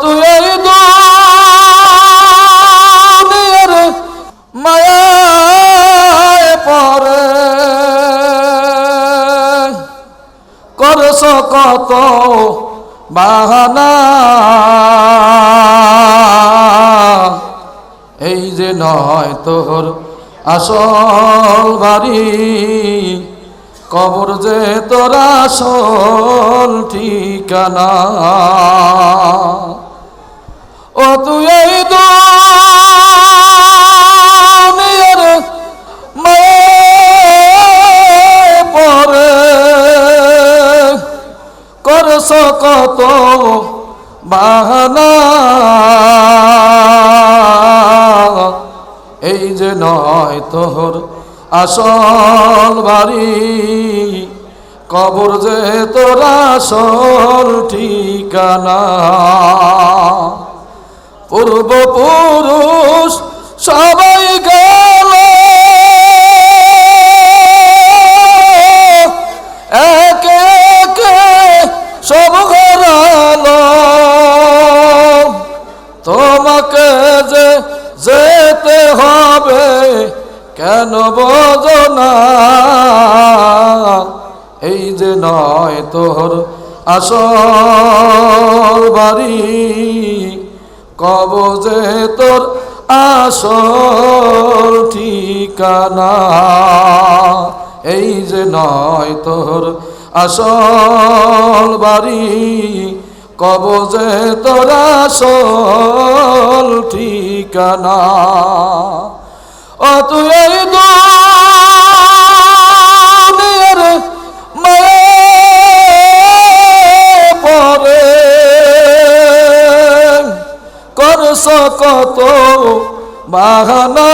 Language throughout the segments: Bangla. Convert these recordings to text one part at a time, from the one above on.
তুই এই দুনিয়ার মায়ায় পরে করছ কত বাহানা। এই যে নয় তোর আসল বাড়ি, কবর যে তোর আসল ঠিকানা। তুই এই দুনিয়ার মায়ায় পরে করছ কত বাহানা। এই যে নয় তোর আসল বাড়ি, কবর যে তোর আসল ঠিকানা। পূর্বপুরুষ সবাই গেল। একে একে সব ঘরালো। তোমাকে যে যেতে হবে কেন বোঝো না? এই যে নয় তোর আসল বাড়ি। কবজে তোর আসল ঠিকানা। এই যে নয় তোর আসল বাড়ি, কবজে তোর আসল ঠিকানা। অত এই করছ কত বাহানা।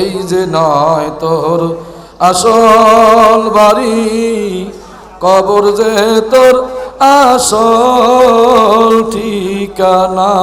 এই যে নয় তোর আসল বাড়ি কবর যে তোর আসল ঠিকানা।